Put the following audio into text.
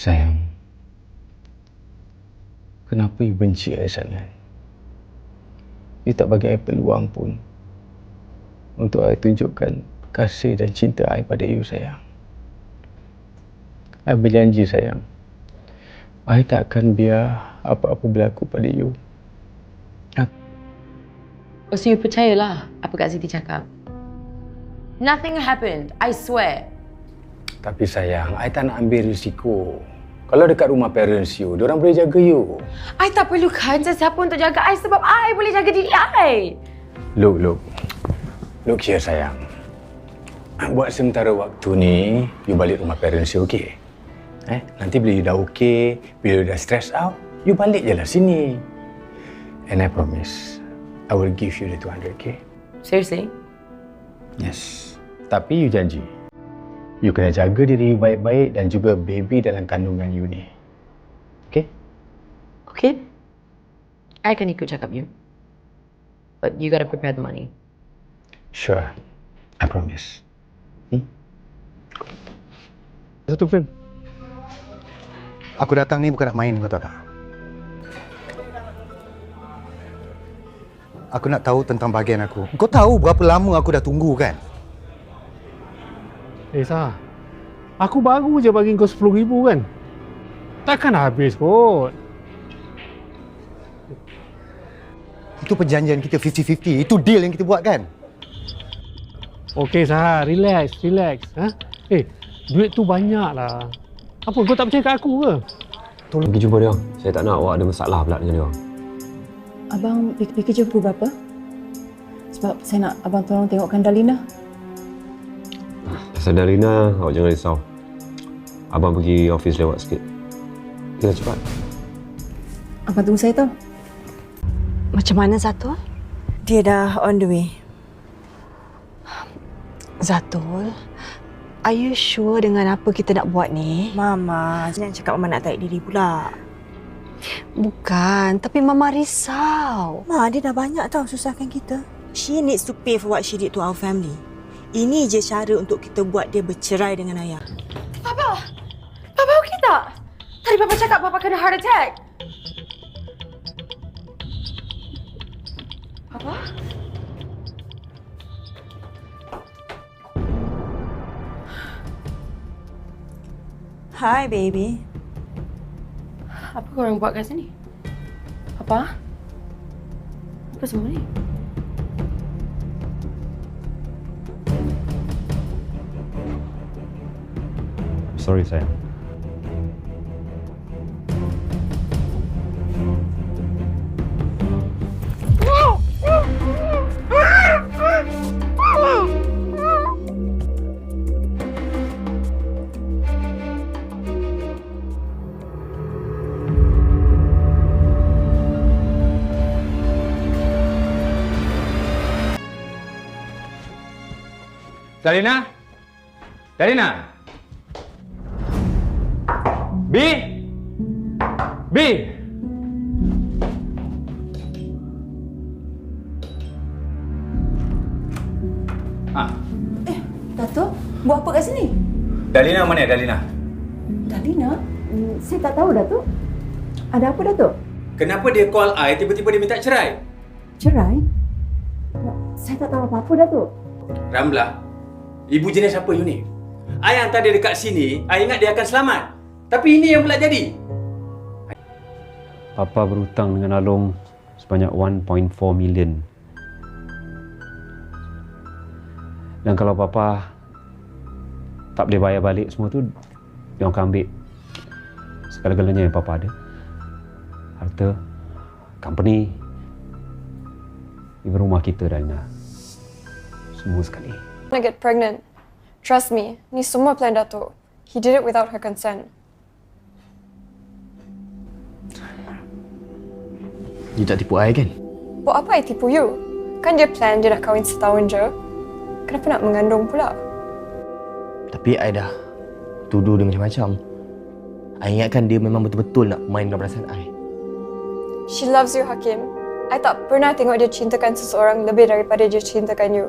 Sayang. Kenapa you benci I sangat? You tak bagi I peluang pun untuk I tunjukkan kasih dan cinta I pada you sayang. I berjanji sayang. I tak akan biar apa-apa berlaku pada you. Oh, so you percayalah apa Kak Siti cakap? Nothing happened, I swear. Tapi sayang, I tak nak ambil risiko. Kalau dekat rumah parents you, diorang boleh jaga you. I tak perlukan sesiapa untuk jaga I sebab I boleh jaga diri I. Look, look. Look here sayang. Buat sementara waktu ni, you balik rumah parents you, okay? Eh, nanti bila you dah okay, bila you dah stress out, you balik je lah sini. And I promise, I will give you the 200k. Seriously? Yes. Tapi you janji, you kena jaga diri you baik-baik dan juga baby dalam kandungan you ni. Okay? Okay. I akan ikut cakap you. But you gotta prepare the money. Sure. I promise. Satu Fin. Aku datang ni bukan nak main kau tahu tak? Aku nak tahu tentang bahagian aku. Kau tahu berapa lama aku dah tunggu kan? Eh Sah, aku baru je bagi kau RM10,000 kan? Takkan habis kot. Itu perjanjian kita 50-50. Itu deal yang kita buat kan? Okey Sah, relax, relax. Ha? Eh, duit tu banyak lah. Apa, kau tak percaya kat aku ke? Pergi jumpa dia. Saya tak nak awak ada masalah pula dengan dia. Abang pergi kerja pukul berapa? Sebab saya nak abang tolong tengokkan Dalina. Pasal Darina, awak jangan risau. Abang pergi office lewat sikit. Kita cepat. Abang tunggu saya tau. Macam mana Zatul? Dia dah on the way. Zatul, are you sure dengan apa kita nak buat ni? Mama, jangan cakap Mama nak tarik diri pula. Bukan, tapi Mama risau. Ma, dia dah banyak tau susahkan kita. She needs to pay for what she did to our family. Ini je cara untuk kita buat dia bercerai dengan ayah. Papa! Papa okey tak? Tadi Papa cakap Papa kena heart attack. Papa? Hi, baby. Apa korang buat kat sini? Papa? Apa semua ni? Sorry, sayang. Dalina? Dalina? B? B? Ah, Datuk, buat apa kat sini? Dalina mana Dalina? Dalina? Hmm, Saya tak tahu Datuk. Ada apa Datuk? Kenapa dia call I tiba-tiba dia minta cerai? Cerai? Saya tak tahu apa-apa Datuk. Ramla, ibu jenis apa you ni? I hantar dia dekat sini, I ingat dia akan selamat. Tapi ini yang pula jadi. Papa berhutang dengan Along sebanyak 1.4 million. Dan kalau Papa tak boleh bayar balik semua tu, dia akan ambil segala-galanya yang Papa ada. Harta, company, even rumah kita Dina. Semua sekali. want to get pregnant. Trust me, ni semua plan Datuk. He did it without her consent. You tak tipu I kan? Buat apa I tipu you? Kan dia plan dia nak kahwin setahun je. Kenapa nak mengandung pula? Tapi I dah tuduh dia macam-macam. I ingatkan dia memang betul-betul nak main dengan perasaan I. She loves you, Hakim. I tak pernah tengok dia cintakan seseorang lebih daripada dia cintakan you.